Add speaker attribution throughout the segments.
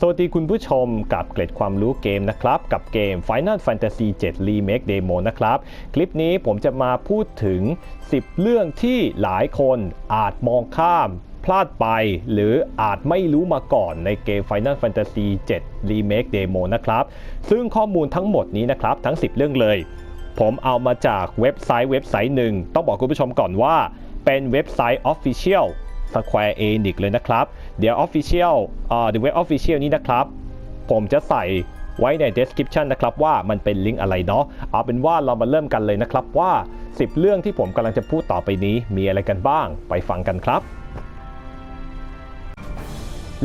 Speaker 1: สวัสดีคุณผู้ชมกับเกร็ดความรู้เกมนะครับ กับเกม Final Fantasy 7 Remake Demo นะครับ คลิปนี้ผมจะมาพูดถึง 10 เรื่องที่หลายคนอาจมองข้าม พลาดไป หรืออาจไม่รู้มาก่อนในเกม Final Fantasy 7 Remake Demo นะครับ ซึ่งข้อมูลทั้งหมดนี้นะครับ ทั้ง 10 เรื่องเลย ผมเอามาจากเว็บไซต์เว็บไซต์หนึ่ง ต้องบอกคุณผู้ชมก่อนว่า เป็นเว็บไซต์ Official Square Enix เลยนะครับ เดี๋ยว Official อ่า The Web Official นี้นะครับ ผมจะใส่ไว้ใน description นะครับว่ามันเป็นลิงก์อะไรเนาะเอาเป็นว่าเรามาเริ่มกันเลยนะครับว่า 10 เรื่องที่ผมกำลังจะพูดต่อไปนี้มีอะไรกันบ้าง ไปฟังกันครับ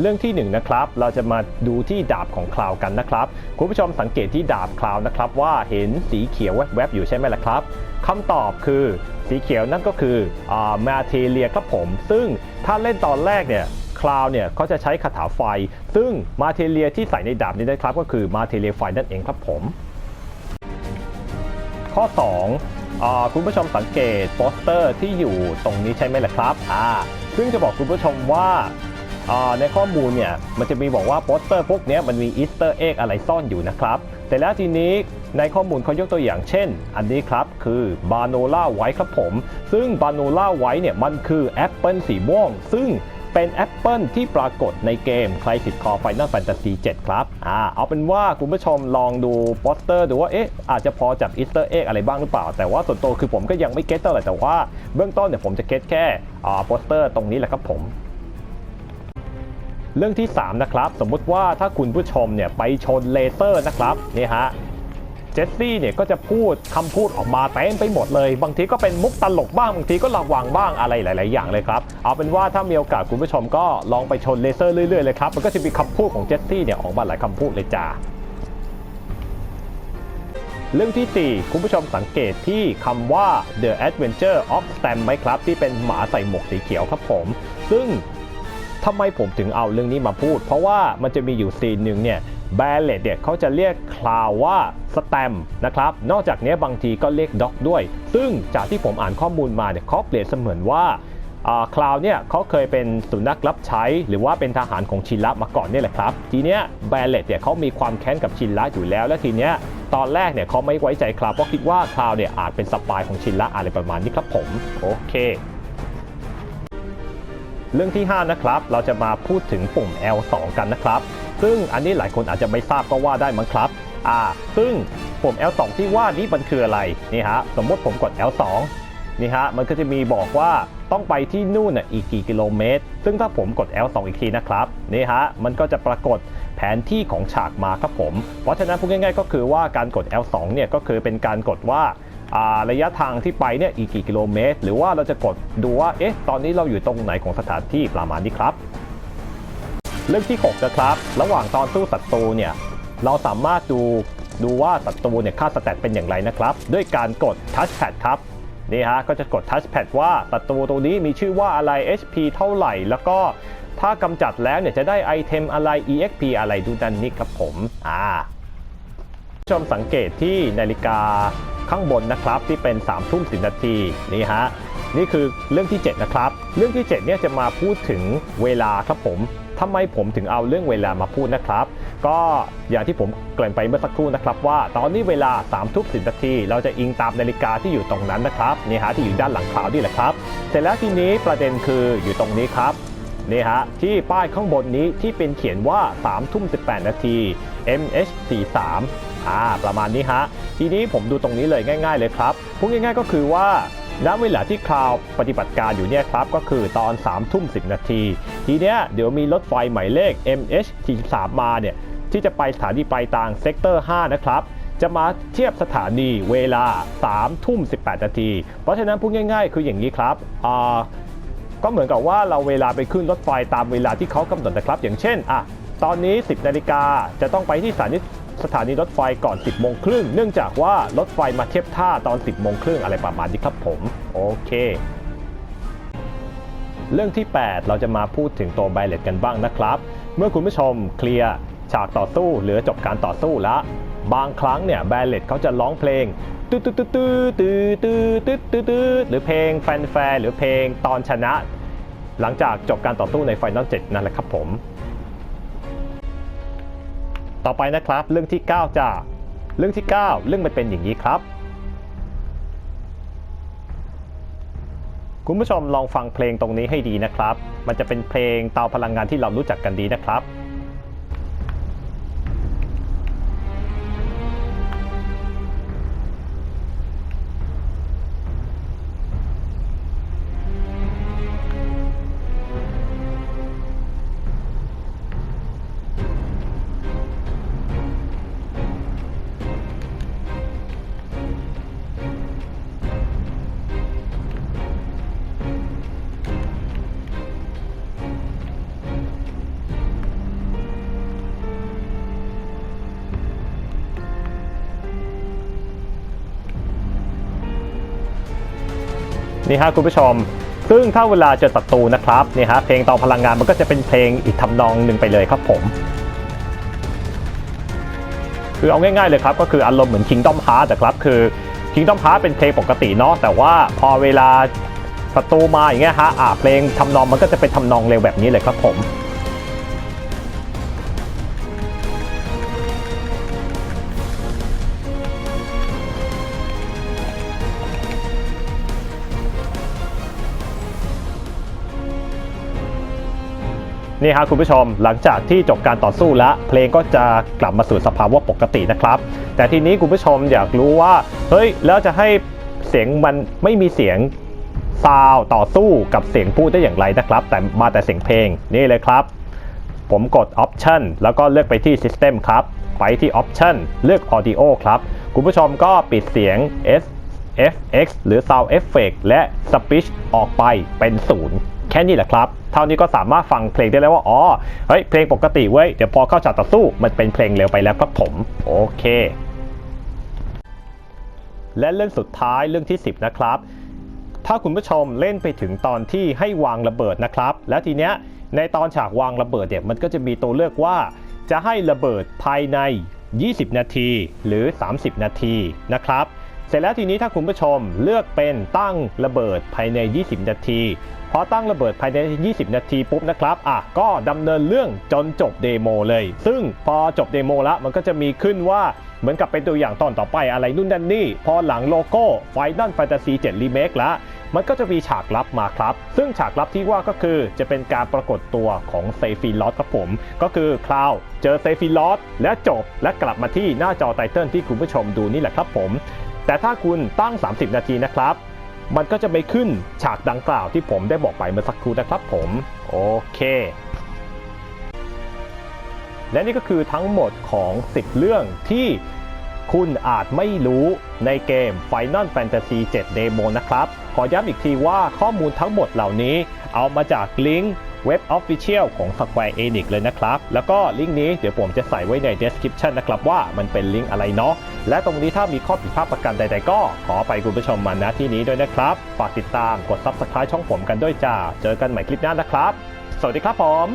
Speaker 1: เรื่องที่1นงนะครับ เราจะมาดูที่ดาบของคลาวกันนะครับ คุณผู้ชมสังเกตที่ดาบคลาวนะครับว่าเห็นสีเขียวแวบๆอยู่ใช่ไหมล่ะครับคำตอบคือสีเขียวนั่นก็คืออามาเทเลียครับผม ซึ่ง ถ้าเล่นตอนแรกเนี่ยคลาวเนี่ยเขาจะใช้คาถาไฟ ซึ่งมาเทเลียที่ใส่ในดาบนี้นะครับก็คือมาเทเลียไฟนั่นเองครับผม ข้อ2อคุณผู้ชมสังเกตโปสเตอร์ที่อยู่ตรงนี้ใช่ไหมล่ะครับอ่าซึ่งจะบอกคุณผู้ชมว่า ในข้อมูลเนี่ยมันจะมีบอกว่าโปสเตอร์พวกนี้มันมีอีสเตอร์เอ็กอะไรซ่อนอยู่นะครับ แต่แล้วทีนี้ในข้อมูลเขายกตัวอย่างเช่น อันนี้ครับคือบาโนล่าไวท์ครับผม ซึ่งบาโนล่าไวท์เนี่ยมันคือแอปเปิลสีม่วง ซึ่งเป็นแอปเปิลที่ปรากฏในเกม Crisis Core Final Fantasy 7 ครับ อ่า เอาเป็นว่าคุณผู้ชมลองดูโปสเตอร์ดูว่า เอ๊ะ อาจจะพอจับอีสเตอร์เอ็กอะไรบ้างหรือเปล่า แต่ว่าส่วนตัวคือผมก็ยังไม่เก็ตเท่าไหร่ แต่ว่าเบื้องต้นเนี่ยผมจะเก็ตแค่ อ่า โปสเตอร์ตรงนี้แหละครับผม เรื่องที่ 3 นะครับ สมมติว่าถ้าคุณผู้ชมเนี่ยไปชนเลเซอร์นะครับนี่ฮะเจสซี่เนี่ยก็จะพูดคำพูดออกมาเต็มไปหมดเลย บางทีก็เป็นมุกตลกบ้าง บางทีก็ระวังบ้างอะไรหลาย ๆ อย่างเลยครับ เอาเป็นว่าถ้ามีโอกาสคุณผู้ชมก็ลองไปชนเลเซอร์เรื่อย ๆ เลยครับ มันก็จะมีคำพูดของเจสซี่เนี่ยออกมาหลายคำพูดเลยจ้าเรื่องที่ 4 คุณผู้ชมสังเกตที่คำว่า The Adventure of Stam ไหมครับ ที่เป็นหมาใส่หมวกสีเขียวครับผม ซึ่ง ทำไมผมถึงเอาเรื่องนี้มาพูด เพราะว่ามันจะมีอยู่ซีนหนึ่งเนี่ยแบลเลตเนี่ยเขาจะเรียกคลาวว่าสแตมนะครับ นอกจากนี้บางทีก็เรียกด็อกด้วย ซึ่งจากที่ผมอ่านข้อมูลมาเนี่ยเขาเปรียบเสมือนว่าคลาวเนี่ยเขาเคยเป็นสุนัขรับใช้ หรือว่าเป็นทหารของชินละมาก่อนเนี่ยแหละครับ ทีเนี้ยแบลเลตเนี่ยเขามีความแค้นกับชินละอยู่แล้ว และทีเนี้ยตอนแรกเนี่ยเขาไม่ไว้ใจคลาวเพราะคิดว่าคลาวเนี่ยอาจเป็นสปายของชินละอะไรประมาณนี้ครับผม โอเค เรื่องที่ 5 นะครับ เราจะมาพูดถึงปุ่ม L2 กันนะครับ ซึ่งอันนี้หลายคนอาจจะไม่ทราบก็ว่าได้มั้งครับอ่าซึ่งปุ่ม L2 ที่ว่านี้มันคืออะไรนี่ฮะสมมติผมกด L2 นี่ฮะมันก็จะมีบอกว่าต้องไปที่นู่นน่ะอีกกี่กิโลเมตร ซึ่งถ้าผมกด L2 อีกทีนะครับนี่ฮะมันก็จะปรากฏแผนที่ของฉากมาครับผม เพราะฉะนั้นพูดง่ายๆ ก็คือว่าการกด L2 เนี่ยก็คือเป็นการกดว่า ระยะทางที่ไปเนี่ยอีกกี่กิโลเมตร หรือว่าเราจะกดดูว่าเอ๊ะตอนนี้เราอยู่ตรงไหนของสถานที่ประมาณนี้ครับ เรื่องที่6นะครับ ระหว่างตอนสู้ศัตรูเนี่ยเราสามารถดูดูว่าศัตรูเนี่ยค่าสแตทเป็นอย่างไรนะครับ ด้วยการกด Touchpad ครับนี่ฮะก็จะกด Touchpad ว่าศัตรูตัวนี้มีชื่อว่าอะไร HP เท่าไหร่ แล้วก็ถ้ากำจัดแล้วเนี่ยจะได้ไอเทมอะไร EXP อะไรดูดันนี่ครับผม อ่าชมสังเกตที่นาฬิกา ข้างบนนะครับที่เป็น3ามทุ่มสินาทีนี่ฮะนี่คือเรื่องที่ 7 นะครับ เรื่องที่ 7 เนี่ยจะมาพูดถึงเวลาครับผมทำไมผมถึงเอาเรื่องเวลามาพูดนะครับ ก็อย่างที่ผมเกริ่นไปเมื่อสักครู่นะครับ ว่าตอนนี้เวลา3ามทุ่มสินาที เราจะอิงตามนาฬิกาที่อยู่ตรงนั้นนะครับนี่ฮะที่อยู่ด้านหลังขาวนี่แหละครับ เสร็จแล้วทีนี้ประเด็นคืออยู่ตรงนี้ครับนี่ฮะที่ป้ายข้างบนนี้ที่เป็นเขียนว่า3ทุ่ม18 นาที MH43 อ่าประมาณนี้ฮะ ทีนี้ผมดูตรงนี้เลยง่าย ๆ เลยครับพูดง่ายๆก็คือว่าณเวลาที่คลาวปฏิบัติการอยู่เนี่ยครับก็คือตอน3ทุ่ม10 นาที ทีเนี้ยเดี๋ยวมีรถไฟหมายเลข MH43 มาเนี่ยที่จะไปสถานีปลายทางเซกเตอร์ 5 นะครับจะมาเทียบสถานีเวลา3ทุ่ม18 นาที เพราะฉะนั้นพูดง่ายๆ คืออย่างนี้ครับอ่าก็เหมือนกับว่าเราเวลาไปขึ้นรถไฟตามเวลาที่เขากำหนดนะครับ อย่างเช่นอะตอนนี้ 10 นาฬิกาจะต้องไปที่สถานี สถานีรถไฟก่อน 10โมงครึ่งเนื่องจากว่ารถไฟมาเทียบท่าตอน 10โมงครึ่งอะไรประมาณนี้ครับผมโอเค เรื่องที่ 8 เราจะมาพูดถึงตัวไบเลตกันบ้างนะครับ เมื่อคุณผู้ชมเคลียร์ฉากต่อสู้หรือจบการต่อสู้แล้วบางครั้งเนี่ยแบเลตเขาจะร้องเพลงตื้อตื้อตื้อตื้อตื้อตื้อตื้อตื้อหรือเพลงแฟนแฟร์หรือเพลงตอนชนะ หลังจากจบการต่อสู้ในไฟนอล7นั่นแหละครับผม ต่อไปนะครับ เรื่องที่ 9จ้าเรื่องที่ 9 เรื่องมันเป็นอย่างนี้ครับ คุณผู้ชมลองฟังเพลงตรงนี้ให้ดีนะครับ มันจะเป็นเพลงเตาพลังงานที่เรารู้จักกันดีนะครับ นี่ฮะคุณผู้ชม ซึ่งถ้าเวลาเจอศัตรูนะครับนี่ฮะเพลงเตาพลังงานมันก็จะเป็นเพลงอีกทำนองหนึ่งไปเลยครับผม คือเอาง่ายๆเลยครับก็คืออารมณ์เหมือน Kingdom Hearts แต่ครับคือ Kingdom Hearts เป็นเพลงปกติเนาะแต่ว่าพอเวลาศัตรูมาอย่างเงี้ยฮะอ่าเพลงทำนองมันก็จะเป็นทำนองเร็วแบบนี้เลยครับผม นี่ฮะคุณผู้ชมหลังจากที่จบการต่อสู้แล้ว เพลงก็จะกลับมาสู่สภาวะปกตินะครับ แต่ทีนี้คุณผู้ชมอยากรู้ว่าเฮ้ยแล้วจะให้เสียงมันไม่มีเสียงซาวต่อสู้กับเสียงพูดได้อย่างไรนะครับ แต่มาแต่เสียงเพลงนี่เลยครับ ผมกด Option แล้วก็เลือกไปที่ System ครับ ไปที่ Option เลือก Audio ครับ คุณผู้ชมก็ปิดเสียง S FX หรือ Sound Effect และ Speech ออกไปเป็นศูนย์ แค่นี้แหละครับ เท่านี้ก็สามารถฟังเพลงได้แล้วว่า อ๋อ เฮ้ย เพลงปกติเว้ย เดี๋ยวพอเข้าฉากต่อสู้ มันเป็นเพลงเร็วไปแล้วครับผม โอเค และเรื่องสุดท้ายเรื่องที่ 10 นะครับ ถ้าคุณผู้ชมเล่นไปถึงตอนที่ให้วางระเบิดนะครับ แล้วทีเนี้ยในตอนฉากวางระเบิดเนี่ยมันก็จะมีตัวเลือกว่า จะให้ระเบิดภายใน 20 นาทีหรือ 30 นาทีนะครับเสร็จแล้วทีนี้ถ้าคุณผู้ชมเลือกเป็นตั้งระเบิดภายใน 20 นาที พอตั้งระเบิดภายใน 20 นาทีปุ๊บนะครับอะก็ดำเนินเรื่องจนจบเดโมเลย ซึ่งพอจบเดโมแล้วมันก็จะมีขึ้นว่าเหมือนกับเป็นตัวอย่างตอนต่อไปอะไรนู่นนั่นนี่ พอหลังโลโก้ Final Fantasy 7 Remake แล้วมันก็จะมีฉากลับมาครับ ซึ่งฉากลับที่ว่าก็คือจะเป็นการปรากฏตัวของเซฟิลอสครับผม ก็คือคลาวเจอเซฟิลอสและจบและกลับมาที่หน้าจอไตเติลที่คุณผู้ชมดูนี่แหละครับผม แต่ถ้าคุณตั้ง 30 นาทีนะครับ มันก็จะไปขึ้นฉากดังกล่าวที่ผมได้บอกไปเมื่อสักครู่นะครับผมโอเค และนี่ก็คือทั้งหมดของ 10 เรื่องที่คุณอาจไม่รู้ในเกม Final Fantasy 7 Demo นะครับ ขอย้ำอีกทีว่าข้อมูลทั้งหมดเหล่านี้เอามาจากลิงก์ เว็บ Official ของ Square Enix เลยนะครับ แล้วก็ลิงก์นี้เดี๋ยวผมจะใส่ไว้ใน description นะครับว่ามันเป็นลิงก์อะไรเนาะ และตรงนี้ถ้ามีข้อผิดพลาดประการใดๆก็ขอไปคุณผู้ชมมาณที่นี้ด้วยนะครับ ฝากติดตามกด Subscribe ช่องผมกันด้วยจ้า เจอกันใหม่คลิปหน้านะครับ สวัสดีครับผม